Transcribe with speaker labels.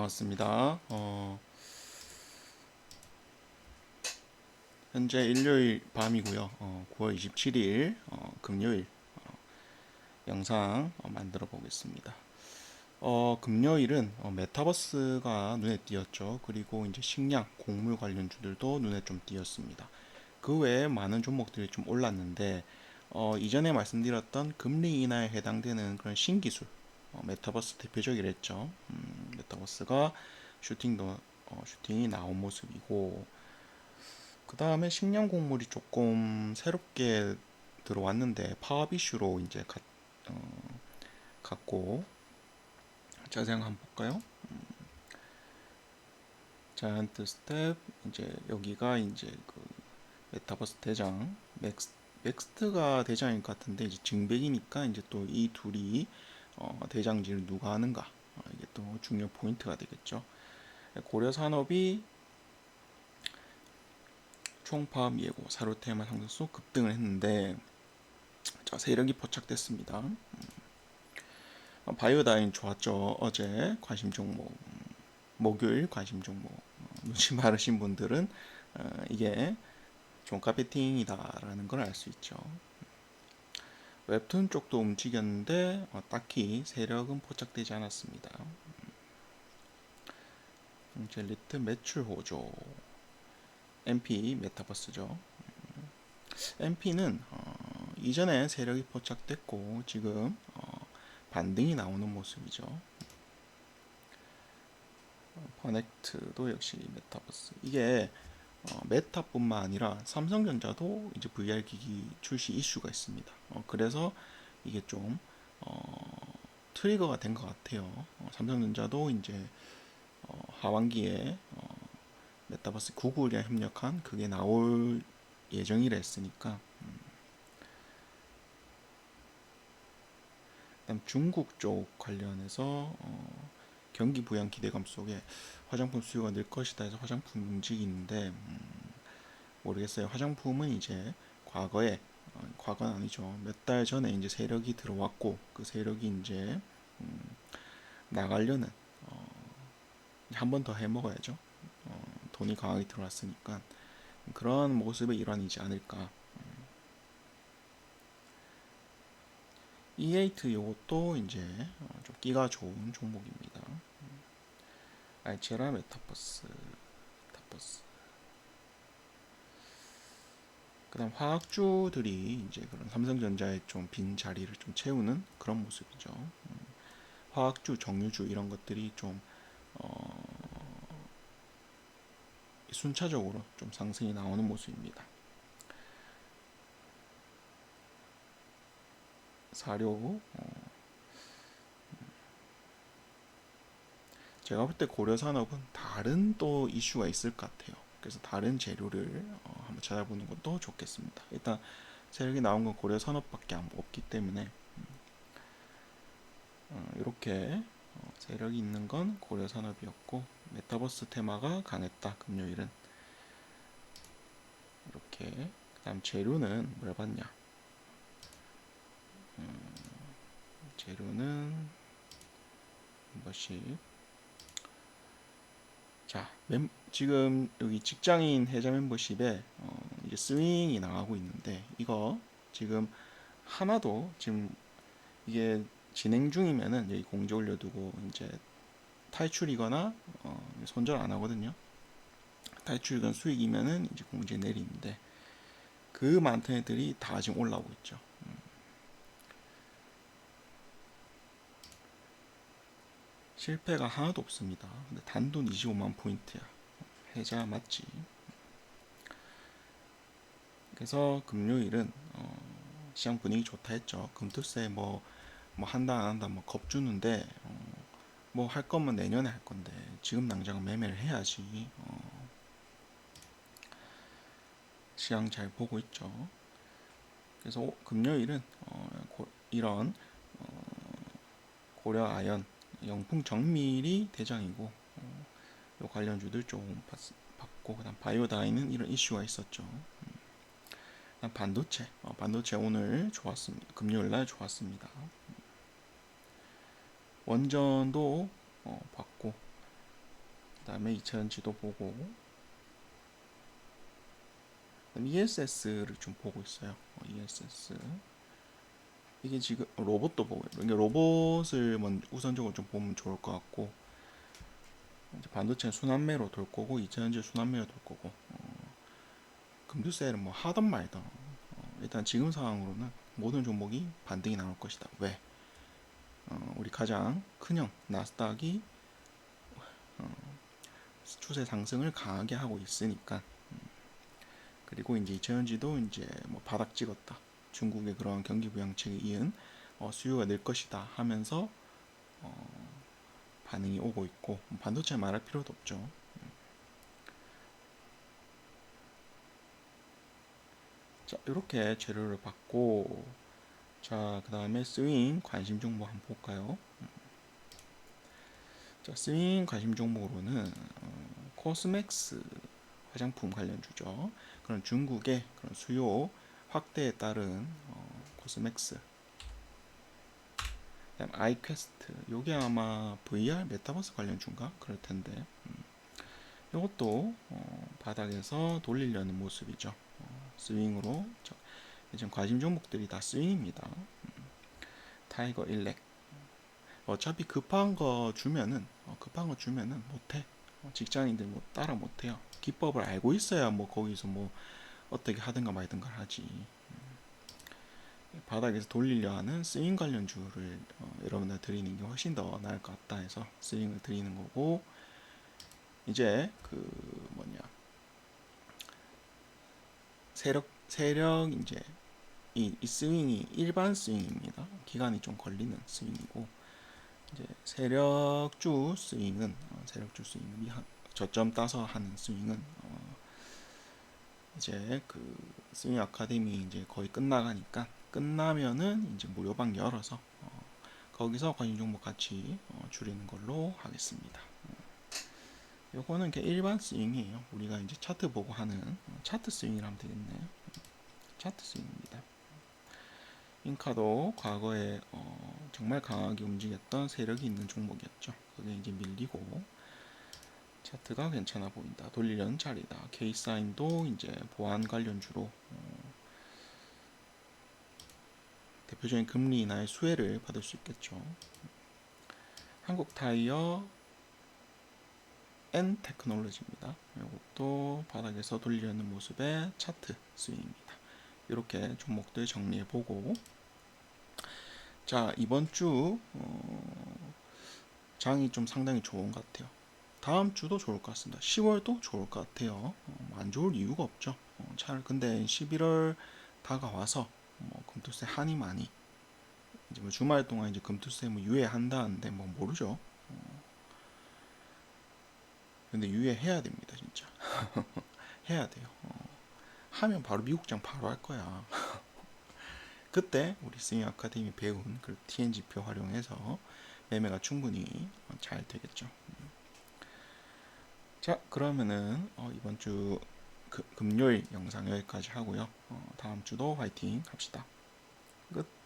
Speaker 1: 반갑습니다. 어, 현재 일요일 밤이고요. 어, 9월 27일 어, 금요일 어, 영상 어, 만들어 보겠습니다. 어, 금요일은 어, 메타버스가 눈에 띄었죠. 그리고 이제 식량, 곡물 관련주들도 눈에 좀 띄었습니다. 그 외에 많은 종목들이 좀 올랐는데 어, 이전에 말씀드렸던 금리 인하에 해당되는 그런 신기술 어, 메타버스 대표적이랬죠. 음, 메타버스가 슈팅도 어, 슈팅이 나온 모습이고 그 다음에 식량 곡물이 조금 새롭게 들어왔는데 파업 이슈로 이제 가, 어, 갖고 자세히 한번 볼까요? 음, 자이언트 스텝 이제 여기가 이제 그 메타버스 대장 맥스 맥스트가 대장일 것 같은데 이제 증백이니까 이제 또 이 둘이 어, 대장질을 누가 하는가 어, 이게 또 중요 포인트가 되겠죠. 고려 산업이 총파업 예고 사료테마 상승수 급등을 했는데 자 세력이 포착됐습니다. 음. 어, 바이오다인 좋았죠. 어제 관심 종목 음, 목요일 관심 종목 어, 눈치 마르신 분들은 어, 이게 종가 베팅이다라는 걸 알 수 있죠. 웹툰 쪽도 움직였는데 어, 딱히 세력은 포착되지 않았습니다. 음, 젤리트 매출 호조 MP 메타버스죠. MP는 어, 이전에 세력이 포착됐고 지금 어, 반등이 나오는 모습이죠. 어, 퍼넥트도 역시 메타버스. 이게 어, 메타뿐만 아니라 삼성전자도 이제 VR 기기 출시 이슈가 있습니다. 어, 그래서 이게 좀 어, 트리거가 된 것 같아요. 어, 삼성전자도 이제 어, 하반기에 어, 메타버스 구글이랑 협력한 그게 나올 예정이라 했으니까 음. 그다음 중국 쪽 관련해서 어, 경기 부양 기대감 속에 화장품 수요가 늘 것이다 해서 화장품 움직이는데 음, 모르겠어요. 화장품은 이제 과거에 어, 과거는 아니죠. 몇 달 전에 이제 세력이 들어왔고 그 세력이 이제 음, 나가려는 어, 한번 더 해먹어야죠. 어, 돈이 강하게 들어왔으니까 그런 모습의 일환이지 않을까. E8 요것도 이제 어, 좀 끼가 좋은 종목입니다. 알체라 메타버스, 메타버스. 그 다음 화학주들이 이제 그런 삼성전자의 좀 빈 자리를 좀 채우는 그런 모습이죠. 음, 화학주, 정유주 이런 것들이 좀 어, 순차적으로 좀 상승이 나오는 모습입니다. 사료 어, 제가 볼 때 고려 산업은 다른 또 이슈가 있을 것 같아요. 그래서 다른 재료를 어, 한번 찾아보는 것도 좋겠습니다. 일단 세력이 나온 건 고려 산업밖에 없기 때문에 음, 어, 이렇게 어, 세력이 있는 건 고려 산업이었고 메타버스 테마가 강했다 금요일은 이렇게 그다음 재료는 뭘 봤냐 음, 재료는 한 번씩 자 멤, 지금 여기 직장인 해자 멤버십에 어, 이제 스윙이 나가고 있는데 이거 지금 하나도 지금 이게 진행 중이면은 여기 공지 올려두고 이제 탈출이거나 어, 손절 안 하거든요. 탈출이건 수익이면은 이제 공지 내리는데 그 많던 애들이 다 지금 올라오고 있죠. 실패가 하나도 없습니다. 근데 단돈 25만 포인트야. 해자 맞지? 그래서 금요일은 어, 시장 분위기 좋다 했죠. 금투세 뭐, 뭐 한다 안 한다 뭐 겁주는데 어, 뭐할 거면 내년에 할 건데 지금 당장 매매를 해야지. 어, 시장 잘 보고 있죠. 그래서 오- 금요일은 어, 고, 이런 어, 고려 아연 영풍 정밀이 대장이고 어, 요 관련주들 좀 봤, 봤고 그다음 바이오다이는 이런 이슈가 있었죠. 음. 반도체 어, 반도체 오늘 좋았습니다. 금요일 날 좋았습니다. 원전도 어, 봤고 그다음에 2차전지도 보고 ESS를 좀 보고 있어요. 어, ESS 이게 지금 로봇도 보고 이게 로봇을 먼 우선적으로 좀 보면 좋을 것 같고 이제 반도체는 순환매로 돌 거고 2차전지 순환매로 돌 거고 어, 금주셀은 뭐 하던 말던 어, 일단 지금 상황으로는 모든 종목이 반등이 나올 것이다. 왜? 어, 우리 가장 큰형 나스닥이 어, 추세 상승을 강하게 하고 있으니까 음, 그리고 이제 이차전지도 이제 뭐 바닥 찍었다. 중국의 그런 경기 부양책에 이은 어, 수요가 늘 것이다 하면서 어, 반응이 오고 있고 반도체 말할 필요도 없죠. 음. 자 이렇게 재료를 받고 자 그 다음에 스윙 관심 종목 한번 볼까요? 음. 자 스윙 관심 종목으로는 어, 코스맥스 화장품 관련 주죠. 그런 중국의 그런 수요 확대에 따른 어, 코스맥스 그다음 아이퀘스트 요게 아마 VR 메타버스 관련주인가 그럴 텐데 음. 이것도 어, 바닥에서 돌리려는 모습이죠. 어, 스윙으로 저, 지금 관심 종목들이 다 스윙입니다. 음. 타이거 일렉 어차피 급한 거 주면은 어, 급한 거 주면은 못해 어, 직장인들 뭐 따라 못해요. 기법을 알고 있어야 뭐 거기서 뭐 어떻게 하든가 말든가 하지. 음. 바닥에서 돌리려 하는 스윙 관련주를 어, 여러분들 드리는 게 훨씬 더 나을 것 같다 해서 스윙을 드리는 거고 이제 그 뭐냐 세력 세력 이제 이, 이 스윙이 일반 스윙입니다. 기간이 좀 걸리는 스윙이고 이제 세력주 스윙은 어, 세력주 스윙은 저점 따서 하는 스윙은 어, 이제 그 스윙 아카데미 이제 거의 끝나가니까 끝나면은 이제 무료방 열어서 어, 거기서 관심 종목 같이 어, 줄이는 걸로 하겠습니다. 어, 요거는 그냥 일반 스윙이에요. 우리가 이제 차트 보고 하는 어, 차트 스윙이라 하면 되겠네요. 차트 스윙입니다. 인카도 과거에 어, 정말 강하게 움직였던 세력이 있는 종목이었죠. 그게 이제 밀리고 차트가 괜찮아 보인다. 돌리려는 자리다. K사인도 이제 보안 관련주로 어, 대표적인 금리 인하의 수혜를 받을 수 있겠죠. 한국 타이어 N 테크놀로지입니다. 이것도 바닥에서 돌리려는 모습의 차트 스윙입니다. 이렇게 종목들 정리해 보고 자 이번 주 어, 장이 좀 상당히 좋은 것 같아요. 다음 주도 좋을 것 같습니다. 10월도 좋을 것 같아요. 어, 안 좋을 이유가 없죠. 어, 잘 근데 11월 다가와서 뭐 금투세 한이 많이 이제 뭐 주말 동안 이제 금투세 뭐 유예한다는데 뭐 모르죠. 어, 근데 유예해야 됩니다 진짜 해야 돼요. 어, 하면 바로 미국장 바로 할 거야. 그때 우리 스윙 아카데미 배운 그 TNG표 활용해서 매매가 충분히 어, 잘 되겠죠. 음. 자, 그러면은 어, 이번 주 그, 금요일 영상 여기까지 하고요. 어, 다음 주도 화이팅 합시다. 끝.